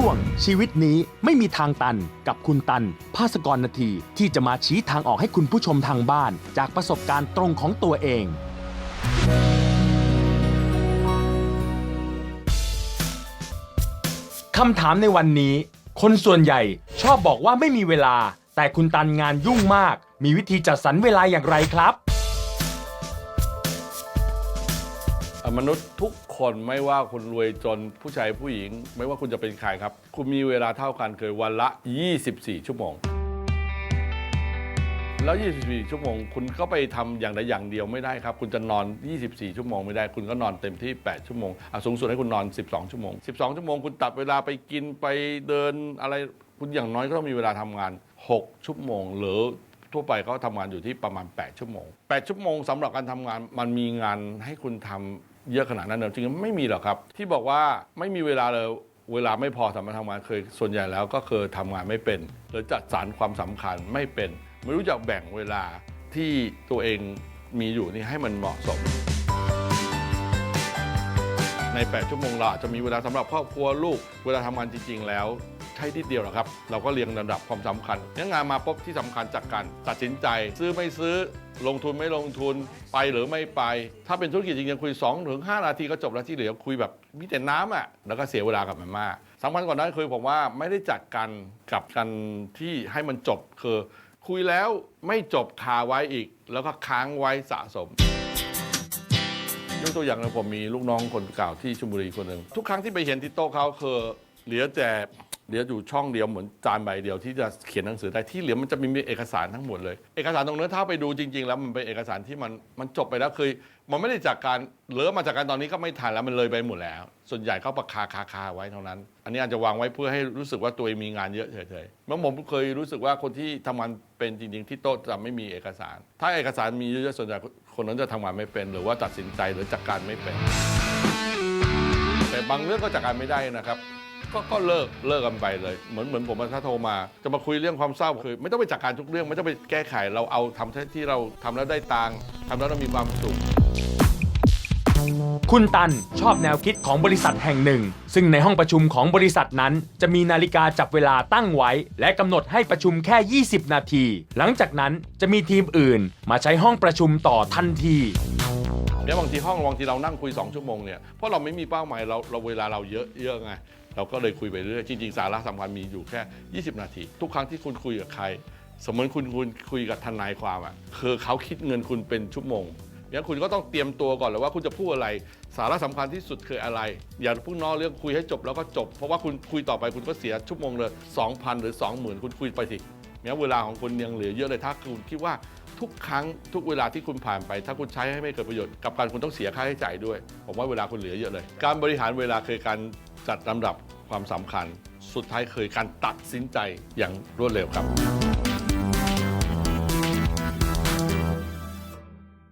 ช่วง ชีวิตนี้ไม่มีทางตันกับคุณตัน ภาสกรนาที ที่จะมาชี้ทางออกให้คุณผู้ชมทางบ้าน จากประสบการณ์ตรงของตัวเอง คำถามในวันนี้ คนส่วนใหญ่ชอบบอกว่าไม่มีเวลา แต่คุณตันงานยุ่งมาก มีวิธีจัดสรรเวลาอย่างไรครับ มนุษย์ทุกคนไม่ว่าคุณรวยจนผู้ชายผู้หญิง ไม่ว่าคุณจะเป็นใครครับ คุณมีเวลาเท่ากันคือวันละ 24 ชั่วโมง แล้ว 24 ชั่วโมง คุณก็ไปทำอย่างใดอย่างเดียวไม่ได้ครับ คุณจะนอน 24 ชั่วโมงไม่ได้ คุณก็นอนเต็มที่ 8 ชั่วโมงสูงสุดให้คุณนอน 12 ชั่วโมง 12 ชั่วโมง คุณตัดเวลาไปกินไปเดินอะไร คุณอย่างน้อยก็ต้องมีเวลาทำงาน 6 ชั่วโมงหรือ ทั่วไปเขาทำงานอยู่ที่ประมาณ 8 ชั่วโมง 8 ชั่วโมงสำหรับการทำงานมันมีงานให้คุณทำเยอะขนาดนั้นเหรอจริงๆไม่มีหรอกครับ ที่บอกว่าไม่มีเวลาเลยเวลาไม่พอสำหรับทำงานเคยส่วนใหญ่แล้วก็คือทำงานไม่เป็น หรือจัดสรรความสำคัญไม่เป็น ไม่รู้จักแบ่งเวลาที่ตัวเองมีอยู่นี่ให้มันเหมาะสม ใน 8 ชั่วโมงเราอาจจะมีเวลาสำหรับครอบครัวลูก เวลาทำงานจริง ๆ แล้ว ใช่นิดเดียวหรอกครับ เราก็เรียงลำดับความสำคัญเนี่ยงานมาปุ๊บที่สำคัญจากการตัดสินใจ ซื้อไม่ซื้อลงทุนไม่ลงทุนไปหรือไม่ไป ถ้าเป็นธุรกิจจริงๆคุย2ถึง5นาทีก็จบแล้วที่เหลือคุยแบบมีแต่น้ำอะแล้วก็เสียเวลากับมันมากสำคัญกว่านั้นคือผมว่าไม่ได้จัดการกับกันที่ให้มันจบคือ คุยแล้วไม่จบคาไว้อีก แล้วก็ค้างไว้สะสมยกตัวอย่างนะผมมีลูกน้องคนเก่าที่ชลบุรีคนหนึ่งทุกครั้งที่ไปเห็นที่โต๊ะเขาคือเหลือแต่ เหลืออยู่ช่องเดียวเหมือนจานใบเดียวที่จะเขียนหนังสือได้ที่เหลือมันจะมีเอกสารทั้งหมดเลย เอกสารตรงนั้นถ้าไปดูจริง ๆ แล้วมันเป็นเอกสารที่มันมันจบไปแล้วคือมันไม่ได้จากการเหลือมาจากการตอนนี้ก็ไม่ทันแล้วมันเลยไปหมดแล้ว ส่วนใหญ่เขาประคาคาคาไว้เท่านั้น อันนี้อาจจะวางไว้เพื่อให้รู้สึกว่าตัวเองมีงานเยอะเฉยๆเมื่อผมเคยรู้สึกว่าคนที่ทำงานเป็นจริง ๆ ที่โต๊ะจะไม่มีเอกสาร ถ้าเอกสารมีเยอะๆส่วนใหญ่คนนั้นจะทำงานไม่เป็น หรือว่าตัดสินใจหรือจัดการไม่เป็น แต่บางเรื่องก็จัดการไม่ได้นะครับ ก็ก็เลิกเลิกกันไปเลย เหมือนเหมือนผมอะถ้าโทรมา จะมาคุยเรื่องความเศร้าคือ ไม่ต้องไปจัดการทุกเรื่องไม่ต้องไปแก้ไขเราเอาทำที่เราทำแล้วได้ตังค์ทำแล้วเรามีความสุข คุณตันชอบแนวคิดของบริษัทแห่งหนึ่ง ซึ่งในห้องประชุมของบริษัทนั้น จะมีนาฬิกาจับเวลาตั้งไว้ และกำหนดให้ประชุมแค่ 20 นาที หลังจากนั้นจะมีทีมอื่น มาใช้ห้องประชุมต่อทันที เนี่ยบางทีห้องบางทีเรานั่งคุย 2 ชั่วโมงเนี่ยเพราะเราไม่มีเป้าหมายเราเราเวลาเราเยอะเยอะไง เราก็เลยคุยไปเรื่อยจริงๆ สาระสำคัญมีอยู่แค่ 20 นาที ทุกครั้งที่คุณคุยกับใคร สมมติคุณคุณคุยกับทนายความอะคือเขาคิดเงินคุณเป็นชั่วโมงงั้นคุณก็ต้องเตรียมตัวก่อนเลยว่าคุณจะพูดอะไร สาระสำคัญที่สุดคืออะไร อย่าเพิ่งนอกเรื่องคุยให้จบแล้วก็จบ เพราะว่าคุณคุยต่อไปคุณก็เสียชั่วโมงเลย2,000 หรือ 20,000 คุณคุยไปสิงั้นเวลาของคุณยังเหลือเยอะเลยถ้าคุณคิดว่าทุกครั้งทุกเวลาที่คุณผ่านไป ถ้าคุณใช้ให้ไม่เกิดประโยชน์กับการคุณต้องเสียค่าใช้จ่ายด้วย ผมว่าเวลาคุณเหลือเยอะเลย การบริหารเวลาคือการ จัดลำดับความสำคัญ สุดท้ายคือการตัดสินใจอย่างรวดเร็วครับ